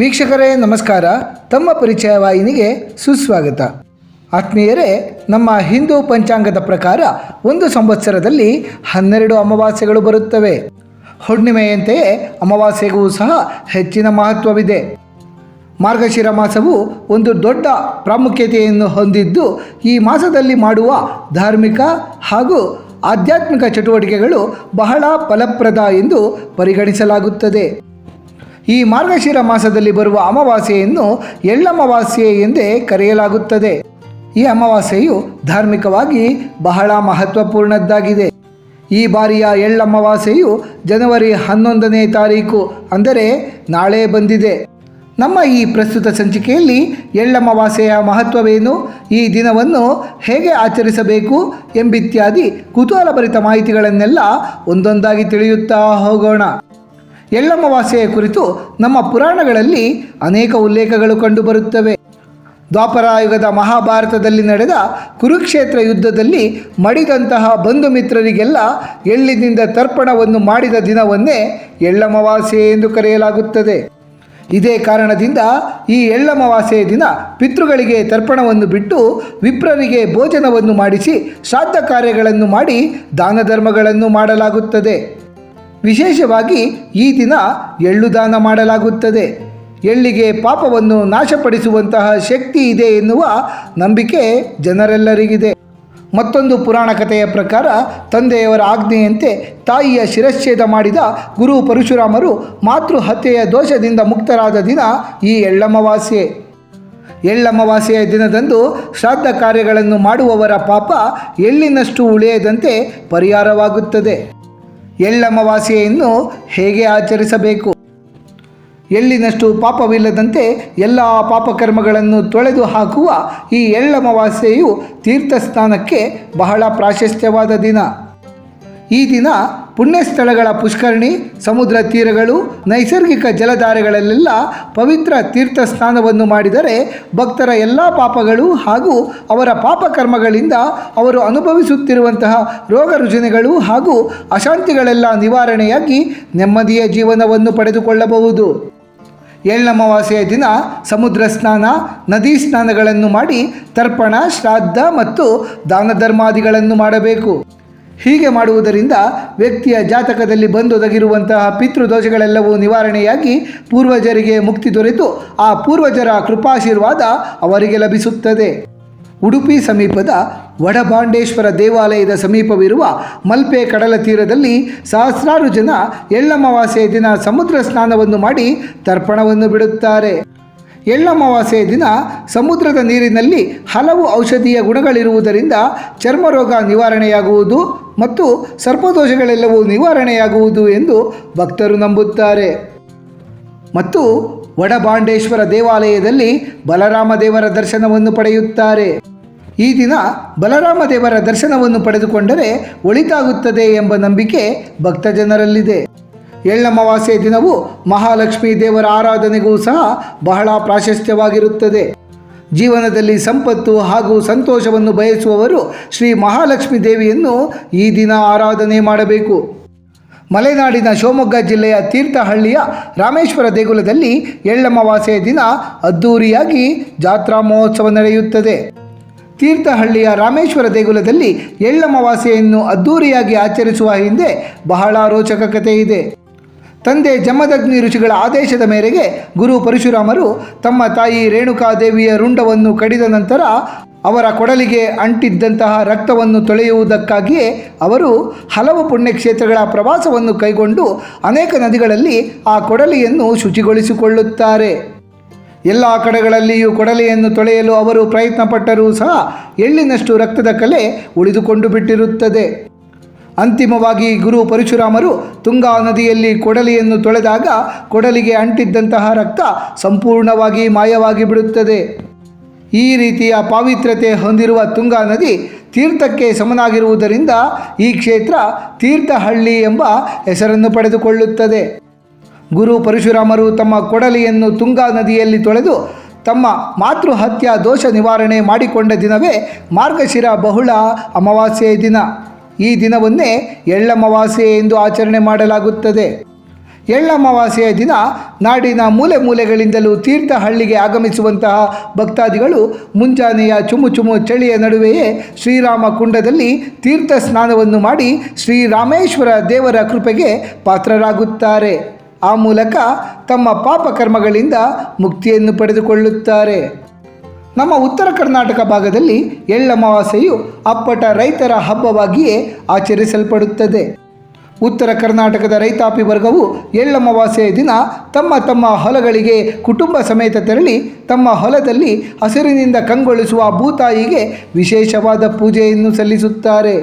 ವೀಕ್ಷಕರೇ, ನಮಸ್ಕಾರ. ತಮ್ಮ ಪರಿಚಯ ವಾಹಿನಿಗೆ ಸುಸ್ವಾಗತ. ಆತ್ಮೀಯರೇ, ನಮ್ಮ ಹಿಂದೂ ಪಂಚಾಂಗದ ಪ್ರಕಾರ ಒಂದು ಸಂವತ್ಸರದಲ್ಲಿ ಹನ್ನೆರಡು ಅಮಾವಾಸ್ಯೆಗಳು ಬರುತ್ತವೆ. ಹುಣ್ಣಿಮೆಯಂತೆಯೇ ಅಮಾವಾಸ್ಯೆಗೂ ಸಹ ಹೆಚ್ಚಿನ ಮಹತ್ವವಿದೆ. ಮಾರ್ಗಶಿರ ಮಾಸವು ಒಂದು ದೊಡ್ಡ ಪ್ರಾಮುಖ್ಯತೆಯನ್ನು ಹೊಂದಿದ್ದು, ಈ ಮಾಸದಲ್ಲಿ ಮಾಡುವ ಧಾರ್ಮಿಕ ಹಾಗೂ ಆಧ್ಯಾತ್ಮಿಕ ಚಟುವಟಿಕೆಗಳು ಬಹಳ ಫಲಪ್ರದ ಎಂದು ಪರಿಗಣಿಸಲಾಗುತ್ತದೆ. ಈ ಮಾರ್ಗಶಿರ ಮಾಸದಲ್ಲಿ ಬರುವ ಅಮಾವಾಸ್ಯೆಯನ್ನು ಎಳ್ಳಮಾವಾಸ್ಯೆ ಎಂದೇ ಕರೆಯಲಾಗುತ್ತದೆ. ಈ ಅಮಾವಾಸ್ಯೆಯು ಧಾರ್ಮಿಕವಾಗಿ ಬಹಳ ಮಹತ್ವಪೂರ್ಣದ್ದಾಗಿದೆ. ಈ ಬಾರಿಯ ಎಳ್ಳಮಾವಾಸ್ಯೆಯು ಜನವರಿ ಹನ್ನೊಂದನೇ ತಾರೀಕು, ಅಂದರೆ ನಾಳೆ ಬಂದಿದೆ. ನಮ್ಮ ಈ ಪ್ರಸ್ತುತ ಸಂಚಿಕೆಯಲ್ಲಿ ಎಳ್ಳಮಾವಾಸ್ಯೆಯ ಮಹತ್ವವೇನು, ಈ ದಿನವನ್ನು ಹೇಗೆ ಆಚರಿಸಬೇಕು ಎಂಬಿತ್ಯಾದಿ ಕುತೂಹಲಭರಿತ ಮಾಹಿತಿಗಳನ್ನೆಲ್ಲ ಒಂದೊಂದಾಗಿ ತಿಳಿಯುತ್ತಾ ಹೋಗೋಣ. ಎಳ್ಳಮಾವಾಸ್ಯೆಯ ಕುರಿತು ನಮ್ಮ ಪುರಾಣಗಳಲ್ಲಿ ಅನೇಕ ಉಲ್ಲೇಖಗಳು ಕಂಡುಬರುತ್ತವೆ ದ್ವಾಪರಾಯುಗದ ಮಹಾಭಾರತದಲ್ಲಿ ನಡೆದ ಕುರುಕ್ಷೇತ್ರ ಯುದ್ಧದಲ್ಲಿ ಮಡಿದಂತಹ ಬಂಧು ಮಿತ್ರರಿಗೆಲ್ಲ ಎಳ್ಳಿನಿಂದ ತರ್ಪಣವನ್ನು ಮಾಡಿದ ದಿನವನ್ನೇ ಎಳ್ಳಮಾವಾಸ್ಯೆ ಎಂದು ಕರೆಯಲಾಗುತ್ತದೆ. ಇದೇ ಕಾರಣದಿಂದ ಈ ಎಳ್ಳಮಾವಾಸ್ಯೆಯ ದಿನ ಪಿತೃಗಳಿಗೆ ತರ್ಪಣವನ್ನು ಬಿಟ್ಟು ವಿಪ್ರರಿಗೆ ಭೋಜನವನ್ನು ಮಾಡಿಸಿ ಶ್ರಾದ್ದ ಕಾರ್ಯಗಳನ್ನು ಮಾಡಿ ದಾನ ಧರ್ಮಗಳನ್ನು ಮಾಡಲಾಗುತ್ತದೆ. ವಿಶೇಷವಾಗಿ ಈ ದಿನ ಎಳ್ಳು ದಾನ ಮಾಡಲಾಗುತ್ತದೆ. ಎಳ್ಳಿಗೆ ಪಾಪವನ್ನು ನಾಶಪಡಿಸುವಂತಹ ಶಕ್ತಿ ಇದೆ ಎನ್ನುವ ನಂಬಿಕೆ ಜನರೆಲ್ಲರಿಗಿದೆ. ಮತ್ತೊಂದು ಪುರಾಣ ಕಥೆಯ ಪ್ರಕಾರ ತಂದೆಯವರ ಆಜ್ಞೆಯಂತೆ ತಾಯಿಯ ಶಿರಚ್ಛೇದ ಮಾಡಿದ ಗುರು ಪರಶುರಾಮರು ಮಾತೃಹತ್ಯೆಯ ದೋಷದಿಂದ ಮುಕ್ತರಾದ ದಿನ ಈ ಎಳ್ಳಮವಾಸ್ಯೆ. ಎಳ್ಳಮವಾಸೆಯ ದಿನದಂದು ಶ್ರಾದ್ದ ಕಾರ್ಯಗಳನ್ನು ಮಾಡುವವರ ಪಾಪ ಎಳ್ಳಿನಷ್ಟು ಉಳಿಯದಂತೆ ಪರಿಹಾರವಾಗುತ್ತದೆ. ಎಳ್ಳಮಾವಾಸ್ಯೆಯನ್ನು ಹೇಗೆ ಆಚರಿಸಬೇಕು? ಎಳ್ಳಿನಷ್ಟು ಪಾಪವಿಲ್ಲದಂತೆ ಎಲ್ಲ ಪಾಪಕರ್ಮಗಳನ್ನು ತೊಳೆದು ಹಾಕುವ ಈ ಎಳ್ಳಮಾವಾಸ್ಯೆಯು ತೀರ್ಥಸ್ನಾನಕ್ಕೆ ಬಹಳ ಪ್ರಾಶಸ್ತ್ಯವಾದ ದಿನ. ಈ ದಿನ ಪುಣ್ಯಸ್ಥಳಗಳ ಪುಷ್ಕರಣಿ, ಸಮುದ್ರ ತೀರಗಳು, ನೈಸರ್ಗಿಕ ಜಲಧಾರೆಗಳಲ್ಲೆಲ್ಲ ಪವಿತ್ರ ತೀರ್ಥ ಸ್ನಾನವನ್ನು ಮಾಡಿದರೆ ಭಕ್ತರ ಎಲ್ಲ ಪಾಪಗಳು ಹಾಗೂ ಅವರ ಪಾಪಕರ್ಮಗಳಿಂದ ಅವರು ಅನುಭವಿಸುತ್ತಿರುವಂತಹ ರೋಗ ರುಜಿನಗಳು ಹಾಗೂ ಅಶಾಂತಿಗಳೆಲ್ಲ ನಿವಾರಣೆಯಾಗಿ ನೆಮ್ಮದಿಯ ಜೀವನವನ್ನು ಪಡೆದುಕೊಳ್ಳಬಹುದು. ಎಳ್ಳಮಾವಾಸೆಯ ದಿನ ಸಮುದ್ರ ಸ್ನಾನ, ನದಿ ಸ್ನಾನಗಳನ್ನು ಮಾಡಿ ತರ್ಪಣ, ಶ್ರಾದ್ದ ಮತ್ತು ದಾನ ಧರ್ಮಾದಿಗಳನ್ನು ಮಾಡಬೇಕು. ಹೀಗೆ ಮಾಡುವುದರಿಂದ ವ್ಯಕ್ತಿಯ ಜಾತಕದಲ್ಲಿ ಬಂದೊದಗಿರುವಂತಹ ಪಿತೃದೋಷಗಳೆಲ್ಲವೂ ನಿವಾರಣೆಯಾಗಿ ಪೂರ್ವಜರಿಗೆ ಮುಕ್ತಿ ದೊರೆತು, ಆ ಪೂರ್ವಜರ ಕೃಪಾಶೀರ್ವಾದ ಅವರಿಗೆ ಲಭಿಸುತ್ತದೆ. ಉಡುಪಿ ಸಮೀಪದ ವಡಭಾಂಡೇಶ್ವರ ದೇವಾಲಯದ ಸಮೀಪವಿರುವ ಮಲ್ಪೆ ಕಡಲ ತೀರದಲ್ಲಿ ಸಹಸ್ರಾರು ಜನ ಎಳ್ಳಮವಾಸೆಯ ದಿನ ಸಮುದ್ರ ಸ್ನಾನವನ್ನು ಮಾಡಿ ತರ್ಪಣವನ್ನು ಬಿಡುತ್ತಾರೆ. ಎಳ್ಳಮಾವಾಸ್ಯೆಯ ದಿನ ಸಮುದ್ರದ ನೀರಿನಲ್ಲಿ ಹಲವು ಔಷಧೀಯ ಗುಣಗಳಿರುವುದರಿಂದ ಚರ್ಮರೋಗ ನಿವಾರಣೆಯಾಗುವುದು ಮತ್ತು ಸರ್ಪದೋಷಗಳೆಲ್ಲವೂ ನಿವಾರಣೆಯಾಗುವುದು ಎಂದು ಭಕ್ತರು ನಂಬುತ್ತಾರೆ. ಮತ್ತು ವಡಬಾಂಡೇಶ್ವರ ದೇವಾಲಯದಲ್ಲಿ ಬಲರಾಮ ದೇವರ ದರ್ಶನವನ್ನು ಪಡೆಯುತ್ತಾರೆ. ಈ ದಿನ ಬಲರಾಮ ದೇವರ ದರ್ಶನವನ್ನು ಪಡೆದುಕೊಂಡರೆ ಒಳಿತಾಗುತ್ತದೆ ಎಂಬ ನಂಬಿಕೆ ಭಕ್ತ ಎಳ್ಳಮಾವಾಸ್ಯೆ ದಿನವು ಮಹಾಲಕ್ಷ್ಮೀ ದೇವರ ಆರಾಧನೆಗೂ ಸಹ ಬಹಳ ಪ್ರಾಶಸ್ತ್ಯವಾಗಿರುತ್ತದೆ. ಜೀವನದಲ್ಲಿ ಸಂಪತ್ತು ಹಾಗೂ ಸಂತೋಷವನ್ನು ಬಯಸುವವರು ಶ್ರೀ ಮಹಾಲಕ್ಷ್ಮೀ ದೇವಿಯನ್ನು ಈ ದಿನ ಆರಾಧನೆ ಮಾಡಬೇಕು. ಮಲೆನಾಡಿನ ಶಿವಮೊಗ್ಗ ಜಿಲ್ಲೆಯ ತೀರ್ಥಹಳ್ಳಿಯ ರಾಮೇಶ್ವರ ದೇಗುಲದಲ್ಲಿ ಎಳ್ಳಮಾವಾಸ್ಯ ದಿನ ಅದ್ದೂರಿಯಾಗಿ ಜಾತ್ರಾ ಮಹೋತ್ಸವ ನಡೆಯುತ್ತದೆ. ತೀರ್ಥಹಳ್ಳಿಯ ರಾಮೇಶ್ವರ ದೇಗುಲದಲ್ಲಿ ಎಳ್ಳಮಾವಾಸ್ಯೆಯನ್ನು ಅದ್ಧೂರಿಯಾಗಿ ಆಚರಿಸುವ ಹಿಂದೆ ಬಹಳ ರೋಚಕ ಕಥೆ ಇದೆ ತಂದೆ ಜಮದಗ್ನಿ ಋಷಿಗಳ ಆದೇಶದ ಮೇರೆಗೆ ಗುರು ಪರಶುರಾಮರು ತಮ್ಮ ತಾಯಿ ರೇಣುಕಾದೇವಿಯ ರುಂಡವನ್ನು ಕಡಿದ ನಂತರ ಅವರ ಕೊಡಲಿಗೆ ಅಂಟಿದ್ದಂತಹ ರಕ್ತವನ್ನು ತೊಳೆಯುವುದಕ್ಕಾಗಿಯೇ ಅವರು ಹಲವು ಪುಣ್ಯಕ್ಷೇತ್ರಗಳ ಪ್ರವಾಸವನ್ನು ಕೈಗೊಂಡು ಅನೇಕ ನದಿಗಳಲ್ಲಿ ಆ ಕೊಡಲಿಯನ್ನು ಶುಚಿಗೊಳಿಸಿಕೊಳ್ಳುತ್ತಾರೆ. ಎಲ್ಲ ಕಡೆಗಳಲ್ಲಿಯೂ ಕೊಡಲಿಯನ್ನು ತೊಳೆಯಲು ಅವರು ಪ್ರಯತ್ನಪಟ್ಟರೂ ಸಹ ಎಳ್ಳಿನಷ್ಟು ರಕ್ತದ ಕಲೆ ಉಳಿದುಕೊಂಡು ಬಿಟ್ಟಿರುತ್ತದೆ. ಅಂತಿಮವಾಗಿ ಗುರು ಪರಶುರಾಮರು ತುಂಗಾ ನದಿಯಲ್ಲಿ ಕೊಡಲಿಯನ್ನು ತೊಳೆದಾಗ ಕೊಡಲಿಗೆ ಅಂಟಿದ್ದಂತಹ ರಕ್ತ ಸಂಪೂರ್ಣವಾಗಿ ಮಾಯವಾಗಿ ಬಿಡುತ್ತದೆ. ಈ ರೀತಿಯ ಪಾವಿತ್ರ್ಯತೆ ಹೊಂದಿರುವ ತುಂಗಾ ನದಿ ತೀರ್ಥಕ್ಕೆ ಸಮನಾಗಿರುವುದರಿಂದ ಈ ಕ್ಷೇತ್ರ ತೀರ್ಥಹಳ್ಳಿ ಎಂಬ ಹೆಸರನ್ನು ಪಡೆದುಕೊಳ್ಳುತ್ತದೆ. ಗುರು ಪರಶುರಾಮರು ತಮ್ಮ ಕೊಡಲಿಯನ್ನು ತುಂಗಾ ನದಿಯಲ್ಲಿ ತೊಳೆದು ತಮ್ಮ ಮಾತೃಹತ್ಯ ದೋಷ ನಿವಾರಣೆ ಮಾಡಿಕೊಂಡ ದಿನವೇ ಮಾರ್ಗಶಿರ ಬಹುಳ ಅಮಾವಾಸ್ಯೆಯ ದಿನ. ಈ ದಿನವನ್ನೇ ಎಳ್ಳಮಾವಾಸ್ಯೆ ಎಂದು ಆಚರಣೆ ಮಾಡಲಾಗುತ್ತದೆ. ಎಳ್ಳಮಾವಾಸ್ಯೆಯ ದಿನ ನಾಡಿನ ಮೂಲೆ ಮೂಲೆಗಳಿಂದಲೂ ತೀರ್ಥಹಳ್ಳಿಗೆ ಆಗಮಿಸುವಂತಹ ಭಕ್ತಾದಿಗಳು ಮುಂಜಾನೆಯ ಚುಮು ಚುಮು ಚಳಿಯ ನಡುವೆಯೇ ಶ್ರೀರಾಮ ಕುಂಡದಲ್ಲಿ ತೀರ್ಥ ಸ್ನಾನವನ್ನು ಮಾಡಿ ಶ್ರೀರಾಮೇಶ್ವರ ದೇವರ ಕೃಪೆಗೆ ಪಾತ್ರರಾಗುತ್ತಾರೆ. ಆ ಮೂಲಕ ತಮ್ಮ ಪಾಪಕರ್ಮಗಳಿಂದ ಮುಕ್ತಿಯನ್ನು ಪಡೆದುಕೊಳ್ಳುತ್ತಾರೆ. ನಮ್ಮ ಉತ್ತರ ಕರ್ನಾಟಕ ಭಾಗದಲ್ಲಿ ಎಳ್ಳಮಾವಾಸೆಯು ಅಪ್ಪಟ ರೈತರ ಹಬ್ಬವಾಗಿಯೇ ಆಚರಿಸಲ್ಪಡುತ್ತದೆ. ಉತ್ತರ ಕರ್ನಾಟಕದ ರೈತಾಪಿ ವರ್ಗವು ಎಳ್ಳಮಾವಾಸ್ಯೆಯ ದಿನ ತಮ್ಮ ತಮ್ಮ ಹೊಲಗಳಿಗೆ ಕುಟುಂಬ ಸಮೇತ ತೆರಳಿ ತಮ್ಮ ಹೊಲದಲ್ಲಿ ಹಸಿರಿನಿಂದ ಕಂಗೊಳಿಸುವ ಭೂತಾಯಿಗೆ ವಿಶೇಷವಾದ ಪೂಜೆಯನ್ನು ಸಲ್ಲಿಸುತ್ತಾರೆ.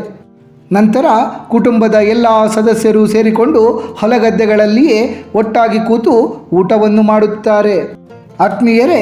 ನಂತರ ಕುಟುಂಬದ ಎಲ್ಲ ಸದಸ್ಯರು ಸೇರಿಕೊಂಡು ಹೊಲಗದ್ದೆಗಳಲ್ಲಿಯೇ ಒಟ್ಟಾಗಿ ಕೂತು ಊಟವನ್ನು ಮಾಡುತ್ತಾರೆ. ಆತ್ಮೀಯರೇ